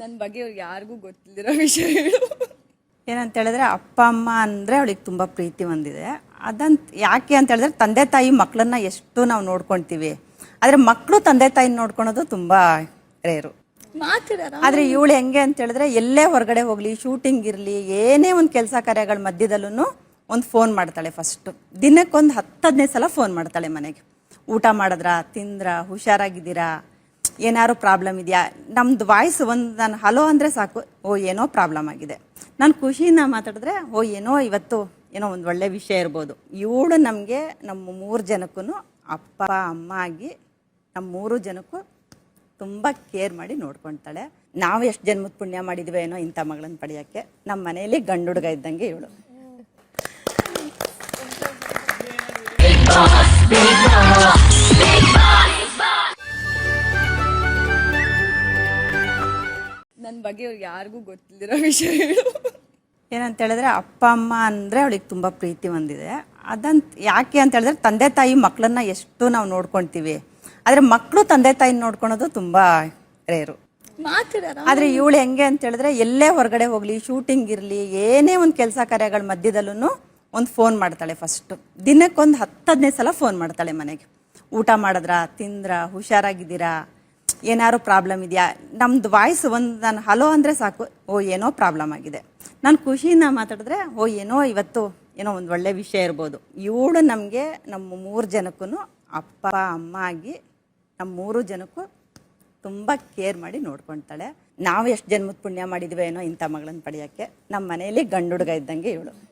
ನನ್ನ ಬಗ್ಗೆ ಅವ್ರಿಗೆ ಯಾರಿಗೂ ವಿಷಯ ವಿಷಯಗಳು. ಏನಂತ ಹೇಳಿದ್ರೆ ಅಪ್ಪ ಅಮ್ಮ ಅಂದರೆ ಅವಳಿಗೆ ತುಂಬ ಪ್ರೀತಿ ಹೊಂದಿದೆ. ಅದಂತ ಯಾಕೆ ಅಂತ ಹೇಳಿದ್ರೆ ತಂದೆ ತಾಯಿ ಮಕ್ಕಳನ್ನ ಎಷ್ಟು ನಾವು ನೋಡ್ಕೊಳ್ತೀವಿ ಆದರೆ ಮಕ್ಕಳು ತಂದೆ ತಾಯಿನ ನೋಡ್ಕೊಳೋದು ತುಂಬ ರೇರು. ಆದರೆ ಇವಳು ಹೆಂಗೆ ಅಂತ ಹೇಳಿದ್ರೆ ಎಲ್ಲೇ ಹೊರಗಡೆ ಹೋಗಲಿ ಶೂಟಿಂಗ್ ಇರಲಿ ಏನೇ ಒಂದು ಕೆಲಸ ಕಾರ್ಯಗಳ ಮಧ್ಯದಲ್ಲೂ ಒಂದು ಫೋನ್ ಮಾಡ್ತಾಳೆ ಫಸ್ಟು ದಿನಕ್ಕೊಂದು ಹತ್ತು ಹದಿನೈದು ಸಲ ಫೋನ್ ಮಾಡ್ತಾಳೆ ಮನೆಗೆ. ಊಟ ಮಾಡಿದ್ರಾ ತಿಂದ್ರಾ ಹುಷಾರಾಗಿದ್ದೀರಾ? ಏನಾದ್ರು ಪ್ರಾಬ್ಲಮ್ ಇದೆಯಾ? ನಮ್ದು ವಾಯ್ಸ್ ಒಂದು ನಾನು ಹಲೋ ಅಂದರೆ ಸಾಕು. ಓ, ಏನೋ ಪ್ರಾಬ್ಲಮ್ ಆಗಿದೆ. ನಾನು ಖುಷಿಯಿಂದ ಮಾತಾಡಿದ್ರೆ, ಓ, ಏನೋ ಇವತ್ತು ಏನೋ ಒಂದು ಒಳ್ಳೆ ವಿಷಯ ಇರ್ಬೋದು. ಇವಳು ನಮಗೆ ನಮ್ಮ ಮೂರು ಜನಕ್ಕೂ ಅಪ್ಪ, ಅಮ್ಮ ಆಗಿ ನಮ್ಮ ಮೂರು ಜನಕ್ಕೂ ತುಂಬ ಕೇರ್ ಮಾಡಿ ನೋಡ್ಕೊತಾಳೆ. ನಾವು ಎಷ್ಟು ಜನ್ಮದ ಪುಣ್ಯ ಮಾಡಿದ್ವಿ ಏನೋ ಇಂಥ ಮಗಳನ್ನ ಪಡೆಯೋಕ್ಕೆ. ನಮ್ಮ ಮನೆಯಲ್ಲಿ ಗಂಡು ಹುಡುಗ ಇದ್ದಂಗೆ ಇವಳು. ಬಗ್ಗೆ ಯಾರಿಗೂ ಗೊತ್ತಿಲ್ಲದಿರೋ ವಿಷಯ ಏನಂತ ಹೇಳಿದ್ರೆ ಅಪ್ಪ ಅಮ್ಮ ಅಂದರೆ ಅವಳಿಗೆ ತುಂಬ ಪ್ರೀತಿ ಹೊಂದಿದೆ. ಅದಂತ ಯಾಕೆ ಅಂತ ಹೇಳಿದ್ರೆ ತಂದೆ ತಾಯಿ ಮಕ್ಕಳನ್ನ ಎಷ್ಟು ನಾವು ನೋಡ್ಕೊಳ್ತೀವಿ ಆದರೆ ಮಕ್ಕಳು ತಂದೆ ತಾಯಿನ ನೋಡ್ಕೊಳೋದು ತುಂಬ ರೇರು. ಆದರೆ ಇವಳು ಹೆಂಗೆ ಅಂತ ಹೇಳಿದ್ರೆ ಎಲ್ಲೇ ಹೊರಗಡೆ ಹೋಗಲಿ ಶೂಟಿಂಗ್ ಇರಲಿ ಏನೇ ಒಂದು ಕೆಲಸ ಕಾರ್ಯಗಳ ಮಧ್ಯದಲ್ಲೂ ಒಂದು ಫೋನ್ ಮಾಡ್ತಾಳೆ ಫಸ್ಟು ದಿನಕ್ಕೊಂದು ಹತ್ತು ಹದಿನೈದು ಸಲ ಫೋನ್ ಮಾಡ್ತಾಳೆ ಮನೆಗೆ. ಊಟ ಮಾಡಿದ್ರಾ ತಿಂದ್ರಾ ಹುಷಾರಾಗಿದ್ದೀರಾ ಏನಾದ್ರು ಪ್ರಾಬ್ಲಮ್ ಇದೆಯಾ? ನಮ್ದು ವಾಯ್ಸ್ ಒಂದು ನಾನು ಹಲೋ ಅಂದರೆ ಸಾಕು. ಓ, ಏನೋ ಪ್ರಾಬ್ಲಮ್ ಆಗಿದೆ. ನಾನು ಖುಷಿಯಿಂದ ಮಾತಾಡಿದ್ರೆ, ಓ, ಏನೋ ಇವತ್ತು ಏನೋ ಒಂದು ಒಳ್ಳೆ ವಿಷಯ ಇರ್ಬೋದು. ಇವಳು ನಮಗೆ ನಮ್ಮ ಮೂರು ಜನಕ್ಕೂ ಅಪ್ಪ, ಅಮ್ಮ ಆಗಿ ನಮ್ಮ ಮೂರು ಜನಕ್ಕೂ ತುಂಬ ಕೇರ್ ಮಾಡಿ ನೋಡ್ಕೊಳ್ತಾಳೆ ನಾವು ಎಷ್ಟು ಜನ್ಮದ ಪುಣ್ಯ ಮಾಡಿದ್ವಿ ಏನೋ ಇಂಥ ಮಗಳನ್ನ ಪಡೆಯೋಕ್ಕೆ. ನಮ್ಮ ಮನೆಯಲ್ಲಿ ಗಂಡು ಹುಡುಗ ಇದ್ದಂಗೆ ಇವಳು